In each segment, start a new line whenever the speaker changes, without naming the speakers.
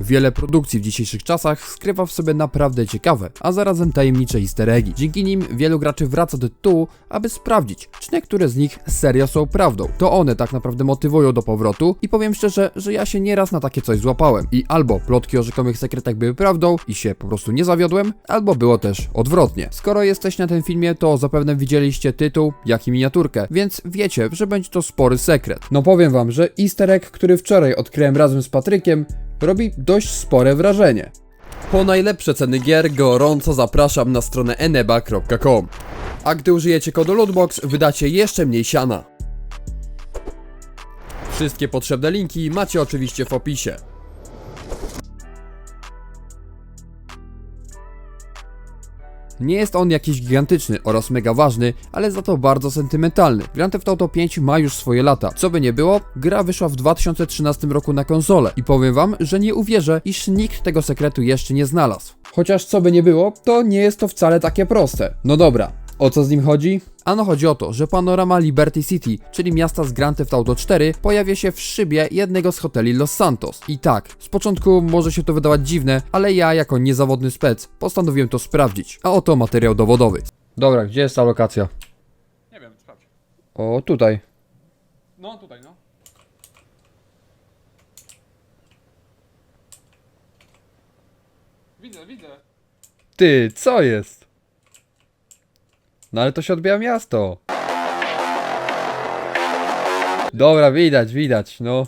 Wiele produkcji w dzisiejszych czasach skrywa w sobie naprawdę ciekawe, a zarazem tajemnicze easter eggi. Dzięki nim wielu graczy wraca do tytułu, aby sprawdzić, czy niektóre z nich serio są prawdą. To one tak naprawdę motywują do powrotu i powiem szczerze, że ja się nieraz na takie coś złapałem. I albo plotki o rzekomych sekretach były prawdą i się po prostu nie zawiodłem, albo było też odwrotnie. Skoro jesteście na tym filmie, to zapewne widzieliście tytuł, jak i miniaturkę, więc wiecie, że będzie to spory sekret. No powiem wam, że easter egg, który wczoraj odkryłem razem z Patrykiem, robi dość spore wrażenie. Po najlepsze ceny gier gorąco zapraszam na stronę eneba.com. A gdy użyjecie kodu Lootbox, wydacie jeszcze mniej siana. Wszystkie potrzebne linki macie oczywiście w opisie. Nie jest on jakiś gigantyczny oraz mega ważny, ale za to bardzo sentymentalny. Grand Theft Auto 5 ma już swoje lata. Co by nie było, gra wyszła w 2013 roku na konsolę i powiem wam, że nie uwierzę, iż nikt tego sekretu jeszcze nie znalazł. Chociaż co by nie było, to nie jest to wcale takie proste. No dobra, o co z nim chodzi? Ano chodzi o to, że panorama Liberty City, czyli miasta z Grand Theft Auto 4, pojawia się w szybie jednego z hoteli Los Santos. I tak, z początku może się to wydawać dziwne, ale ja jako niezawodny spec postanowiłem to sprawdzić. A oto materiał dowodowy. Dobra, gdzie jest ta lokacja?
Nie wiem, sprawdź.
O, tutaj.
No, tutaj, no. Widzę, widzę.
Ty, co jest? No ale to się odbija miasto. Dobra, widać, widać, no.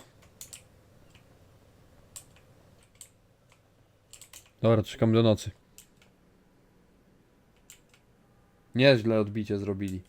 Dobra, czekamy do nocy. Nieźle odbicie zrobili.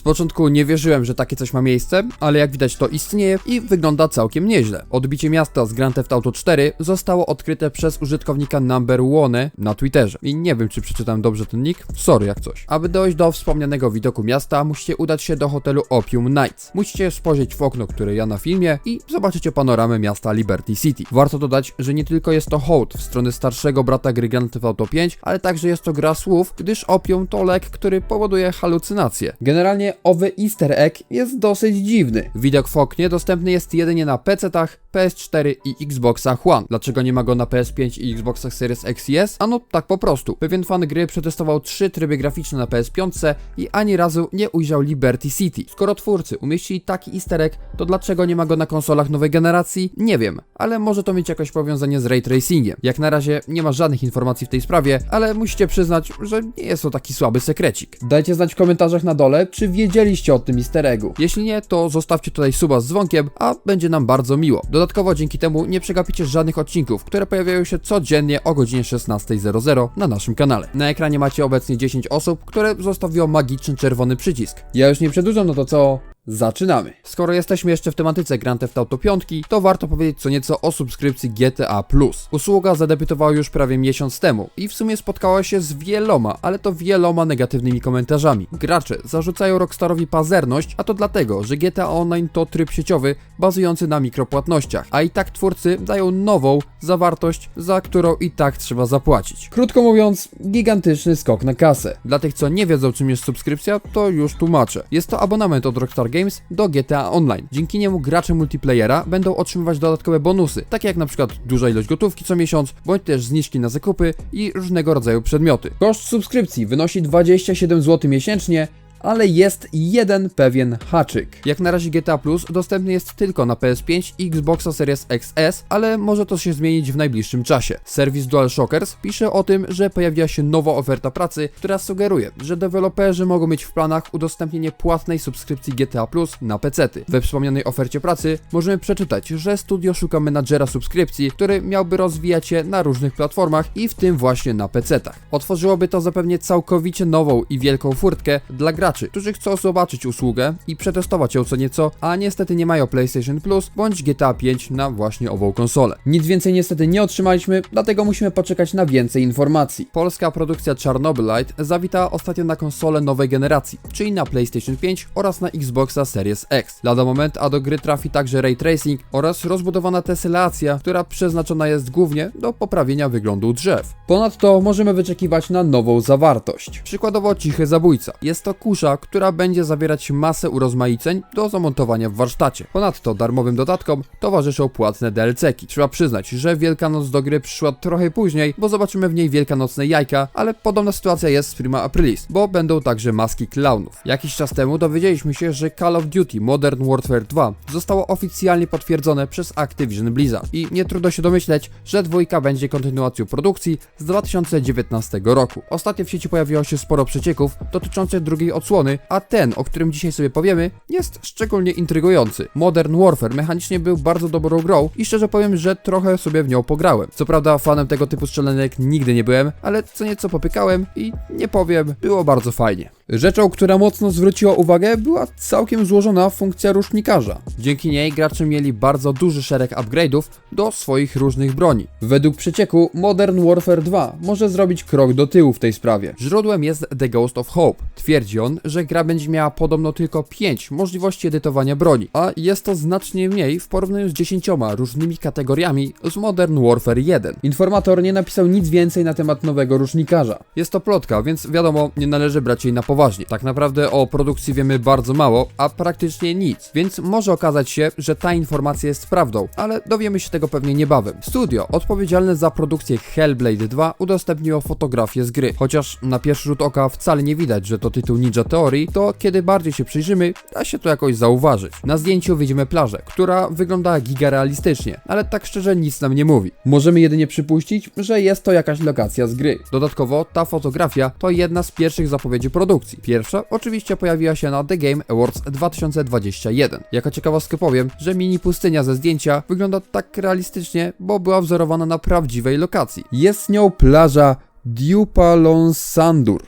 Z początku nie wierzyłem, że takie coś ma miejsce, ale jak widać to istnieje i wygląda całkiem nieźle. Odbicie miasta z Grand Theft Auto 4 zostało odkryte przez użytkownika Number One na Twitterze. I nie wiem, czy przeczytałem dobrze ten nick, sorry jak coś. Aby dojść do wspomnianego widoku miasta, musicie udać się do hotelu Opium Nights. Musicie spojrzeć w okno, które ja na filmie i zobaczycie panoramę miasta Liberty City. Warto dodać, że nie tylko jest to hołd w stronę starszego brata gry Grand Theft Auto 5, ale także jest to gra słów, gdyż opium to lek, który powoduje halucynacje. Generalnie owy easter egg jest dosyć dziwny. Widok w oknie dostępny jest jedynie na PC-tach, PS4 i Xboxach One. Dlaczego nie ma go na PS5 i Xboxach Series X i S? Ano tak po prostu. Pewien fan gry przetestował trzy tryby graficzne na PS5 i ani razu nie ujrzał Liberty City. Skoro twórcy umieścili taki easter egg, to dlaczego nie ma go na konsolach nowej generacji? Nie wiem, ale może to mieć jakoś powiązanie z ray tracingiem. Jak na razie nie ma żadnych informacji w tej sprawie, ale musicie przyznać, że nie jest to taki słaby sekrecik. Dajcie znać w komentarzach na dole, czy wiedzieliście o tym easter eggu. Jeśli nie, to zostawcie tutaj suba z dzwonkiem, a będzie nam bardzo miło. Dodatkowo dzięki temu nie przegapicie żadnych odcinków, które pojawiają się codziennie o godzinie 16.00 na naszym kanale. Na ekranie macie obecnie 10 osób, które zostawiło magiczny czerwony przycisk. Ja już nie przedłużam, no to co? Zaczynamy. Skoro jesteśmy jeszcze w tematyce Grand Theft Auto 5, to warto powiedzieć co nieco o subskrypcji GTA+. Usługa zadebiutowała już prawie miesiąc temu i w sumie spotkała się z wieloma, ale to wieloma negatywnymi komentarzami. Gracze zarzucają Rockstarowi pazerność, a to dlatego, że GTA Online to tryb sieciowy bazujący na mikropłatnościach, a i tak twórcy dają nową zawartość, za którą i tak trzeba zapłacić. Krótko mówiąc, gigantyczny skok na kasę. Dla tych, co nie wiedzą czym jest subskrypcja, to już tłumaczę. Jest to abonament od Rockstar Games do GTA Online. Dzięki niemu gracze multiplayera będą otrzymywać dodatkowe bonusy, takie jak przykład duża ilość gotówki co miesiąc, bądź też zniżki na zakupy i różnego rodzaju przedmioty. Koszt subskrypcji wynosi 27 zł miesięcznie, ale jest jeden pewien haczyk. Jak na razie GTA Plus dostępny jest tylko na PS5 i Xboxa Series XS, ale może to się zmienić w najbliższym czasie. Serwis DualShockers pisze o tym, że pojawiła się nowa oferta pracy, która sugeruje, że deweloperzy mogą mieć w planach udostępnienie płatnej subskrypcji GTA Plus na PC-ty. We wspomnianej ofercie pracy możemy przeczytać, że studio szuka menadżera subskrypcji, który miałby rozwijać je na różnych platformach i w tym właśnie na PC-tach. Otworzyłoby to zapewnie całkowicie nową i wielką furtkę dla graczy, którzy chcą zobaczyć usługę i przetestować ją co nieco, a niestety nie mają PlayStation Plus bądź GTA 5 na właśnie ową konsolę. Nic więcej niestety nie otrzymaliśmy, dlatego musimy poczekać na więcej informacji. Polska produkcja Chernobylite zawitała ostatnio na konsolę nowej generacji, czyli na PlayStation 5 oraz na Xboxa Series X. Lada moment, a do gry trafi także Ray Tracing oraz rozbudowana tesylacja, która przeznaczona jest głównie do poprawienia wyglądu drzew. Ponadto możemy wyczekiwać na nową zawartość. Przykładowo Cichy Zabójca. Jest to kurz która będzie zawierać masę urozmaiceń do zamontowania w warsztacie. Ponadto darmowym dodatkom towarzyszą płatne DLC-ki. Trzeba przyznać, że Wielkanoc do gry przyszła trochę później, bo zobaczymy w niej wielkanocne jajka, ale podobna sytuacja jest z Prima Aprilis, bo będą także maski klaunów. Jakiś czas temu dowiedzieliśmy się, że Call of Duty Modern Warfare 2 zostało oficjalnie potwierdzone przez Activision Blizzard i nie trudno się domyśleć, że dwójka będzie kontynuacją produkcji z 2019 roku. Ostatnio w sieci pojawiło się sporo przecieków dotyczących drugiej odsłony, a ten, o którym dzisiaj sobie powiemy, jest szczególnie intrygujący. Modern Warfare mechanicznie był bardzo dobrą grą i szczerze powiem, że trochę sobie w nią pograłem. Co prawda fanem tego typu strzelanek nigdy nie byłem, ale co nieco popykałem i nie powiem, było bardzo fajnie. Rzeczą, która mocno zwróciła uwagę, była całkiem złożona funkcja rusznikarza. Dzięki niej gracze mieli bardzo duży szereg upgrade'ów do swoich różnych broni. Według przecieku Modern Warfare 2 może zrobić krok do tyłu w tej sprawie. Źródłem jest The Ghost of Hope. Twierdzi on, że gra będzie miała podobno tylko 5 możliwości edytowania broni, a jest to znacznie mniej w porównaniu z 10 różnymi kategoriami z Modern Warfare 1. Informator nie napisał nic więcej na temat nowego rusznikarza. Jest to plotka, więc wiadomo, nie należy brać jej na poważnie. Tak naprawdę o produkcji wiemy bardzo mało, a praktycznie nic, więc może okazać się, że ta informacja jest prawdą, ale dowiemy się tego pewnie niebawem. Studio odpowiedzialne za produkcję Hellblade 2 udostępniło fotografię z gry. Chociaż na pierwszy rzut oka wcale nie widać, że to tytuł Ninja Theory, to kiedy bardziej się przyjrzymy, da się to jakoś zauważyć. Na zdjęciu widzimy plażę, która wygląda gigarealistycznie, ale tak szczerze nic nam nie mówi. Możemy jedynie przypuścić, że jest to jakaś lokacja z gry. Dodatkowo ta fotografia to jedna z pierwszych zapowiedzi produkcji. Pierwsza oczywiście pojawiła się na The Game Awards 2021. Jako ciekawostkę powiem, że mini pustynia ze zdjęcia wygląda tak realistycznie, bo była wzorowana na prawdziwej lokacji. Jest nią plaża Dupalonsandur.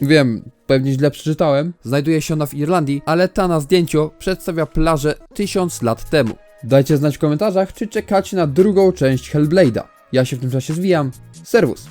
Wiem, pewnie źle przeczytałem. Znajduje się ona w Irlandii, ale ta na zdjęciu przedstawia plażę tysiąc lat temu. Dajcie znać w komentarzach, czy czekacie na drugą część Hellblade'a. Ja się w tym czasie zwijam. Serwus.